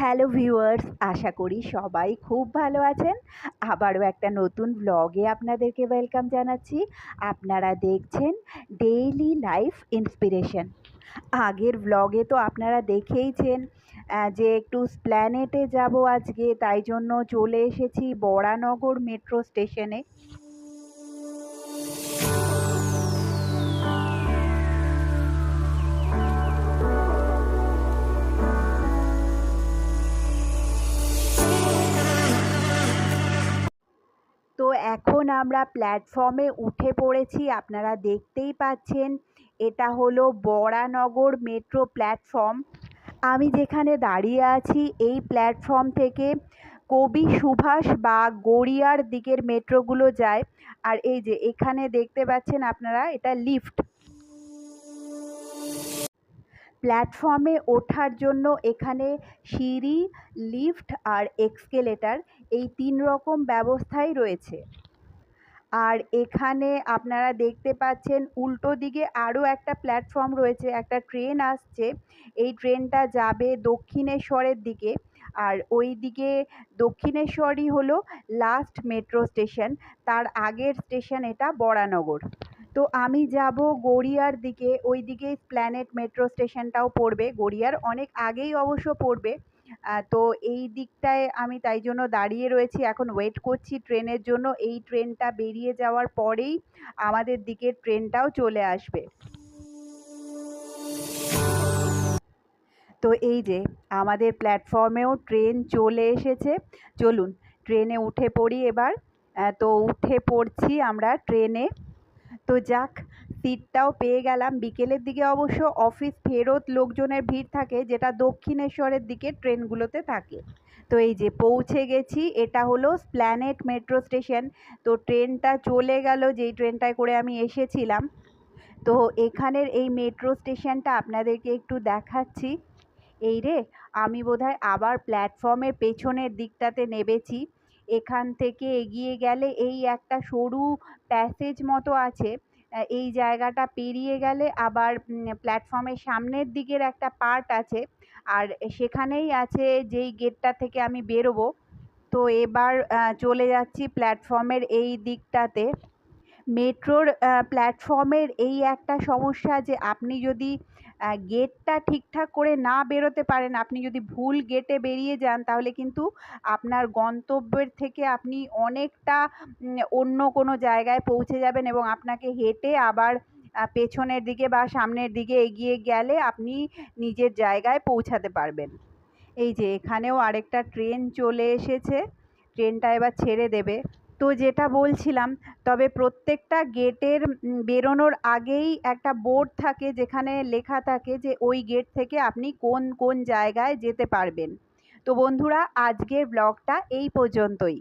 Hello viewers আশা করি সবাই খুব ভালো আছেন। আবারও একটা নতুন ব্লগে আপনাদেরকে ওয়েলকাম জানাচ্ছি। আপনারা দেখছেন ডেইলি লাইফ ইন্সপিরেশন আগের ব্লগে তো আপনারা দেখেইছেন যে একটু স্প্ল্যানেটে যাব আজকে, তাই জন্য চলে এসেছি বরানগর মেট্রো স্টেশনে এখন আমরা প্ল্যাটফর্মে উঠে পড়েছি, আপনারা দেখতেই পাচ্ছেন। এটা হলো বরানগর মেট্রো প্ল্যাটফর্ম আমি যেখানে দাঁড়িয়ে আছি, এই প্ল্যাটফর্ম থেকে কবি সুভাষ বা গড়িয়ার দিকের মেট্রোগুলো যায়। আর এই যে এখানে দেখতে পাচ্ছেন আপনারা, এটা লিফট প্ল্যাটফর্মে ওঠার জন্য এখানে সিঁড়ি লিফট আর এক্সকেলেটার এই তিন রকম ব্যবস্থাই রয়েছে। আর এখানে আপনারা দেখতে পাচ্ছেন উল্টো দিকে আরও একটা প্ল্যাটফর্ম রয়েছে, একটা ট্রেন আসছে। এই ট্রেনটা যাবে দক্ষিণেশ্বরের দিকে আর ওই দিকে দক্ষিণেশ্বরই হলো লাস্ট মেট্রো স্টেশন তার আগের স্টেশন এটা বরানগর। তো আমি যাব গড়িয়ার দিকে, ওই দিকে প্ল্যানেট মেট্রো স্টেশনটাও পড়বে। গড়িয়ার অনেক আগেই অবশ্য পড়বে। তো এই দিকটায় আমি তাই জন্য দাঁড়িয়ে রয়েছি। এখন ওয়েট করছি ট্রেনের জন্য। এই ট্রেনটা বেরিয়ে যাওয়ার পরেই আমাদের দিকের ট্রেনটাও চলে আসবে। তো এই যে আমাদের প্ল্যাটফর্মেও ট্রেন চলে এসেছে। চলুন, ট্রেনে উঠে পড়ি এবার। তো উঠে পড়ছি আমরা ট্রেনে। তো যাক সিটটাও পেয়ে গেলাম। বিকেলের দিকে অবশ্য অফিস ফেরত লোকজনের ভিড় থাকে, যেটা দক্ষিণেশ্বরের দিকে ট্রেনগুলোতে থাকে। তো এই যে পৌঁছে গেছি, এটা হলো স্প্ল্যানেট মেট্রো স্টেশন। তো ট্রেনটা চলে গেল, যেই ট্রেনটায় করে আমি এসেছিলাম। তো এখানের এই মেট্রো স্টেশনটা আপনাদেরকে একটু দেখাচ্ছি। এই রে, আমি বোধহয় আবার প্ল্যাটফর্মের পেছনের দিকটাতে নেবেছি এখান থেকে এগিয়ে গেলে এই একটা সরু প্যাসেজ মতো আছে। এই জায়গাটা পেরিয়ে গেলে আবার প্ল্যাটফর্মের সামনের দিকের একটা পার্ট আছে। আর সেখানেই আছে যেই গেটটা থেকে আমি বেরোবো। তো এবার চলে যাচ্ছি প্ল্যাটফর্মের এই দিকটাতে। মেট্রোর প্ল্যাটফর্মের এই একটা সমস্যা যে আপনি যদি গেটটা ঠিকঠাক করে না বেরোতে পারেন। আপনি যদি ভুল গেটে বেরিয়ে যান, তাহলে কিন্তু আপনার গন্তব্যের থেকে আপনি অনেকটা অন্য কোনো জায়গায় পৌঁছে যাবেন এবং আপনাকে হেঁটে আবার পেছনের দিকে বা সামনের দিকে এগিয়ে গেলে আপনি নিজের জায়গায় পৌঁছাতে পারবেন। এই যে এখানেও আরেকটা ট্রেন চলে এসেছে। ট্রেনটা এবার ছেড়ে দেবে। তো যেটা বলছিলাম, তবে প্রত্যেকটা গেটের বেরোনোর আগেই একটা বোর্ড থাকে যেখানে লেখা থাকে যে ওই গেট থেকে আপনি কোন কোন জায়গায় যেতে পারবেন। তো বন্ধুরা, আজকের ব্লগটা এই পর্যন্তই।